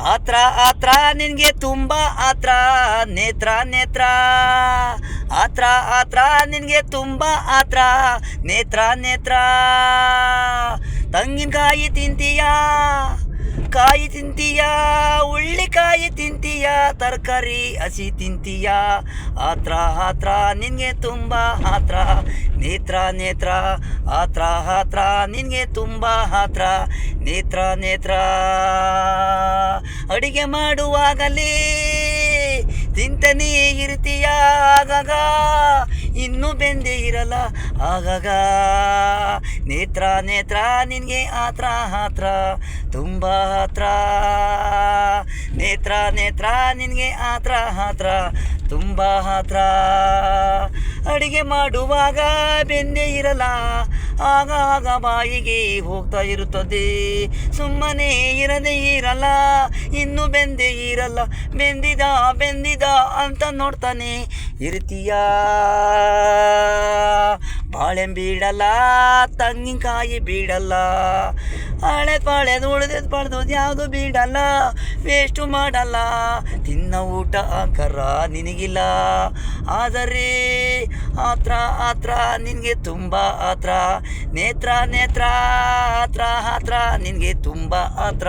ಆತ್ರ ಆತ್ರ ನಿನ್ಗೆ ತುಂಬಾ ಆತ್ರ, ನೇತ್ರ ನೇತ್ರ. ಆತ್ರ ಆತ್ರ ನಿನ್ಗೆ ತುಂಬಾ ಆತ್ರ, ನೇತ್ರ ನೇತ್ರ. ತಂಗಿನಕಾಯಿ ತಿಂತೀಯಾ, ಕಾಯಿ ತಿಂತೀಯ, ಉಳ್ಳಿಕಾಯಿ ತಿಂತೀಯ, ತರಕಾರಿ, ಹಸಿ ತಿಂತೀಯ. ಆತ್ರ ಆತ್ರ ನಿನಗೆ ತುಂಬ ಆತ್ರ, ನೇತ್ರ ನೇತ್ರ. ಆತ್ರ ಆತ್ರ ನಿನಗೆ ತುಂಬ ಆತ್ರ, ನೇತ್ರ ನೇತ್ರ. ಅಡಿಗೆ ಮಾಡುವಾಗಲೇ ತಿಂತನೇ ಇರ್ತೀಯ ಆಗಾಗ. ಇನ್ನೂ ಬೆಂದೆ ಇರಲ್ಲ. ಆಗಾಗ. ನೇತ್ರ ನೇತ್ರ, ನಿನಗೆ ಆತ್ರ ಹಾತ್ರ ತುಂಬ ಹತ್ರ ನೇತ್ರ ನೇತ್ರ, ನಿನಗೆ ಆತ್ರ ಹಾತ್ರ ತುಂಬ ಹತ್ರ ಅಡಿಗೆ ಮಾಡುವಾಗ ಬೆಂದೇ ಇರಲ್ಲ. ಆಗ ಆಗ ಬಾಯಿಗೆ ಹೋಗ್ತಾ ಇರುತ್ತದೆ. ಸುಮ್ಮನೆ ಇರದೇ ಇರಲ್ಲ, ಇನ್ನು ಬೆಂದೇ ಇರಲ್ಲ, ಬೆಂದಿದ ಬೆಂದಿದ ಅಂತ ನೋಡ್ತಾನೆ. ಇರ್ತೀಯ ಬಾಳೆ ಬೀಡಲ್ಲ ತಂಗಿನಕಾಯಿ ಬೀಡಲ್ಲ ಹಳೆ ಪಾಳೆದು ಉಳಿದ್ ಪಡೆದು ಯಾವುದು ಬೀಡಲ್ಲ ವೇಸ್ಟು ಮಾಡಲ್ಲ. ತಿನ್ನ ಊಟ ಕರ ನಿನಗಿಲ್ಲ. ಆದರೆ ಆತ್ರ ಆತ್ರ ನಿನಗೆ ತುಂಬ ಆತ್ರ. ನೇತ್ರ ನೇತ್ರ ಆತ್ರ ಆತ್ರ ನಿನಗೆ ತುಂಬ ಆತ್ರ.